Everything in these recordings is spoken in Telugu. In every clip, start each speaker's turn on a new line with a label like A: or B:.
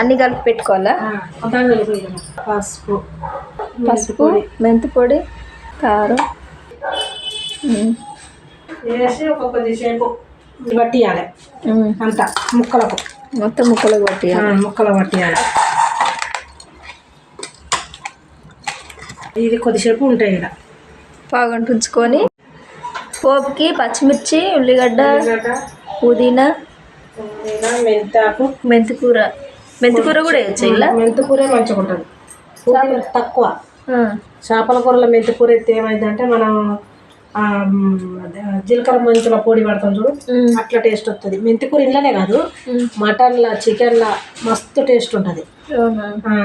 A: అన్ని కలిపి పెట్టుకోవాలా?
B: పసుపు
A: పసుపు మెంతి పొడి కారం.
B: వేసి ఒక కొద్దిసేపు పట్టియాలి
A: ఉమ్.
B: అంతా ముక్కలకు.
A: మొత్తం ముక్కలు
B: ఆ, ముక్కలు పట్టియాలి ఇది కొద్దిసేపు ఉంటాయి ఇక్కడ.
A: పావుగంట ఉంచుకొని పోపుకి పచ్చిమిర్చి ఉల్లిగడ్డ పుదీనా
B: మెంతాకు.
A: మెంతికూర. మెంతికూర కూడా వేయచ్చు ఇలా?
B: మెంతికూర మంచిగా ఉంటుంది. తక్కువ. చేపల కూరలో మెంతికూర ఎత్తే ఏమైందంటే మనం జీలకర్ర మెంతుల పొడి పడతాం చూడు. అట్లా టేస్ట్ వస్తుంది మెంతికూర ఇంట్లోనే కాదు. మటన్లా చికెన్లా మస్తు టేస్ట్ ఉంటుంది.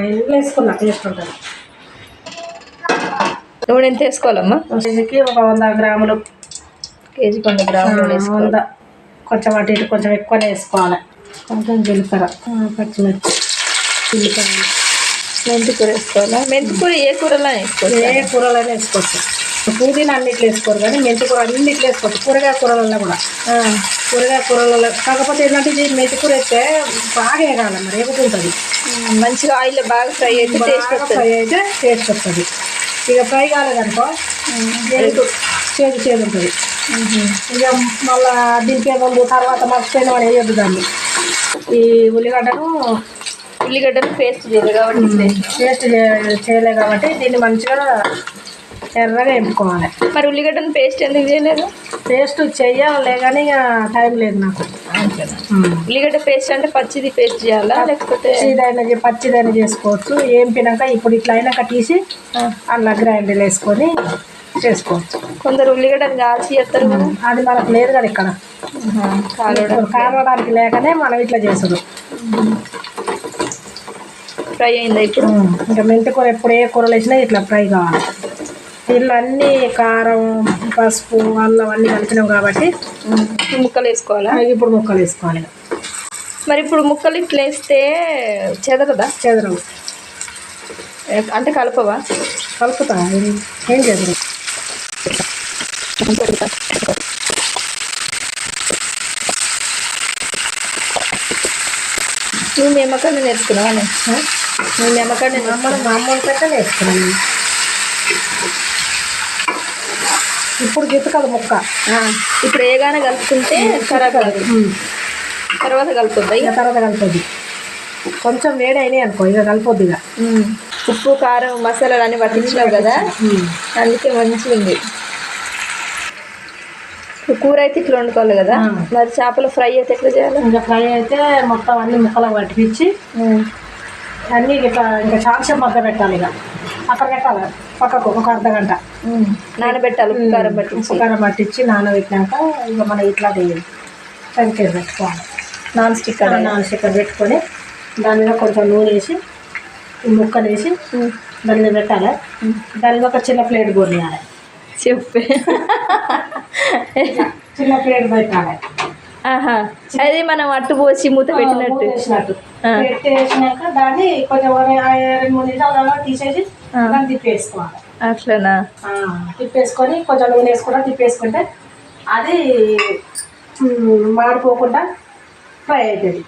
B: ఇంట్లో వేసుకున్న టేస్ట్ ఉంటుంది.
A: నూనె ఎంత వేసుకోవాలమ్మా?
B: కేజీకి ఒక వంద గ్రాములు.
A: కేజీ కొన్ని గ్రాములు
B: వంద. కొంచెం అటు ఇటు కొంచెం ఎక్కువనే వేసుకోవాలి. కొంచెం జీలకర్ర. పచ్చిమిర్చి. జీలకర్ర.
A: మెంతికూర వేసుకోవాలా మెంతికూర ఏ కూరలో వేసుకోవచ్చు?
B: ఏ కూరలైనా వేసుకోవచ్చు. పుదీనా అన్నిట్లో వేసుకోరు కానీ మెంతి కూర అన్నిట్లో వేసుకోవచ్చు. కూరగాయ కూరలలో కూడా. కూరగాయ కూరలలో కాకపోతే ఏంటంటే ఇది మెంతి కూర అయితే బాగా వేగాలి మరి ఎగుతుంటుంది.
A: మంచిగా ఆయిల్ బాగా ఫ్రై అయితే టేస్ట్
B: ఫ్రై అయితే టేస్ట్ వస్తుంది. ఇక ఫ్రై కాలేదనుకో చేదు చేదు చేదు ఉంటుంది. ఇక మళ్ళా దింపే ముందు తర్వాత మర్చిపోయిన వాడు వేయొద్దు దాన్ని. ఈ ఉల్లిగడ్డను
A: ఉల్లిగడ్డలు పేస్ట్ చేయాలి కాబట్టి పేస్ట్
B: పేస్ట్ చే- చేయలే కాబట్టి దీన్ని మంచిగా ఎర్రగా ఎంపుకోవాలి.
A: మరి ఉల్లిగడ్డను పేస్ట్ ఎందుకు చేయలేదు?
B: పేస్ట్ చెయ్యాలి కానీ ఇక టైం లేదు నాకు.
A: ఉల్లిగడ్డ పేస్ట్ అంటే పచ్చిది పేస్ట్ చేయాలా లేకపోతే?
B: చే- పచ్చిదైనా చేసుకోవచ్చు. ఏంపినాక ఇప్పుడు ఇట్లా అయినాక తీసి అలా గ్రైండర్ వేసుకొని చేసుకోవచ్చు
A: కొందరు ఉల్లిగడ్డను కాల్చి చేస్తారు
B: అది మనకు లేదు కదా ఇక్కడ.
A: కాలవడం
B: కారడానికి లేకనే మనం ఇట్లా చేసుడు.
A: ఫ్రై అయిందా ఇప్పుడు?
B: ఇంకా మెంతి కూర ఎప్పుడు ఏ కూరలు వేసినా ఇట్లా ఫ్రై కావాలి. దీనిలో అన్ని కారం పసుపు అల్లం అన్నీ కలిపినాం కాబట్టి
A: ముక్కలు వేసుకోవాలా?
B: ఇప్పుడు ముక్కలు వేసుకోవాలి
A: మరి ఇప్పుడు ముక్కలు ఇట్లా వేస్తే చెదరదా?
B: చెదరం
A: అంటే కలపవా?
B: కలుపుతా ఏం చెదరం
A: నువ్వు నిమ్మకాయ నేర్చుకున్నావా నువ్వు నిమ్మకాయ
B: మనం మామూలు పెట్టే వేసుకున్నాం ఇప్పుడు గిత్తకదు ముక్క.
A: ఇప్పుడు ఏగానే కలుపుకుంటే ఖరాబ్ కాదు తర్వాత. కలుపుద్దా
B: ఇక? తర్వాత కలుపుద్ది. కొంచెం వేడి అయినాయి అనుకో ఇక కలుపుద్ది ఇక.
A: ఉప్పు కారం మసాలాలు అన్నీ పట్టించినావు కదా? అందుకే మంచిగా ఉంది కూర అయితే ఇట్లా వండుకోవాలి కదా. మరి చేపల ఫ్రై అయితే ఎట్లా చేయాలి?
B: ఇంకా ఫ్రై అయితే మొత్తం అన్ని ముక్కలు పట్టించి అన్నీ ఇట్లా ఇంకా చాలాసేపు మగ్గ పెట్టాలి ఇక. అక్కడ పెట్టాలి. పక్కకు ఒక అర్ధ గంట.
A: నానబెట్టాలి కారం పట్టించి.
B: కారం పట్టించి నానబెట్టినాక ఇక మనం ఇట్లా వేయాలి టెంకేజ్ పెట్టుకోవాలి.
A: నాన్ స్టిక్
B: నాన్ స్టిక్కర్ పెట్టుకొని దాని మీద కొంచెం నూనె వేసి ముక్కలు వేసి దాని మీద పెట్టాలి. దాని మీద ఒక చిన్న ప్లేట్ కొనియాలి
A: చెప్పే.
B: చిన్న ప్లేట్ పెట్టాలి.
A: ఆహా అది మనం అట్టు పోసి మూత పెట్టినట్టు.
B: పెట్టేసినాక దాన్ని కొంచెం ఒక రెండు మూడు నిమిషాలు అలా తీసేసి. దాన్ని తిప్పేసుకోవాలి.
A: అట్లనా?
B: తిప్పేసుకొని కొంచెం నూనె వేసుకుంటా తిప్పేసుకుంటే అది మాడిపోకుండా ఫ్రై అవుతుంది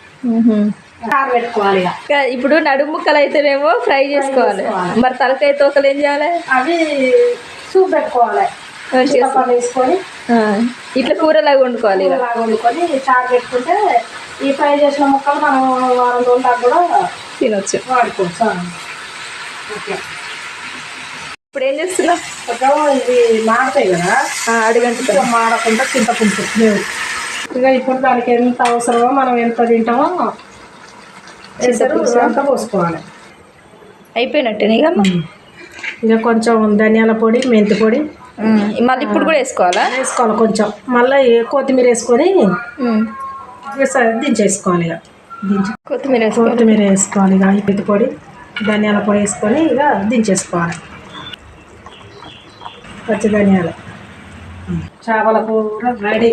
A: ఇప్పుడు నడుము ముక్కలు అయితేనేమో ఫ్రై చేసుకోవాలి. మరి తలకాయ తోకలు ఏం చేయాలి?
B: అవి సూప్ పెట్టుకోవాలి. చింతపండు వేసుకొని.
A: ఇట్లా కూరలాగా వండుకోవాలి ఇక.
B: లాగా వండుకొని చారు పెట్టుకుంటే ఈ ఫ్రై చేసిన ముక్కలు మనం వారం రోజుల దాకా కూడా
A: తినొచ్చు.
B: వాడుకోవచ్చు. ఓకే.
A: ఇప్పుడు ఏం చేస్తున్నావు?
B: ఇది మాడతాయి కదా.
A: అడుగంటుతా
B: ఇంకా మాడకుండా చింతపులుసు లేవు. ఇక ఇప్పుడు దానికి ఎంత అవసరమో మనం ఎంత తింటామో అంత పోసుకోవాలి.
A: అయిపోయినట్టే ఇక
B: ఇక కొంచెం ధనియాల పొడి మెంతి పొడి
A: మళ్ళీ ఇప్పుడు కూడా వేసుకోవాలా?
B: వేసుకోవాలి కొంచెం. మళ్ళీ కొత్తిమీర వేసుకొని దించేసుకోవాలి ఇక. దించి.
A: కొత్తిమీర
B: కొత్తిమీర వేసుకోవాలి ఇక. మెంతి పొడి ధనియాల పొడి వేసుకొని ఇక దించేసుకోవాలి. పచ్చి ధనియాలు. చేపల కూర రెడీ.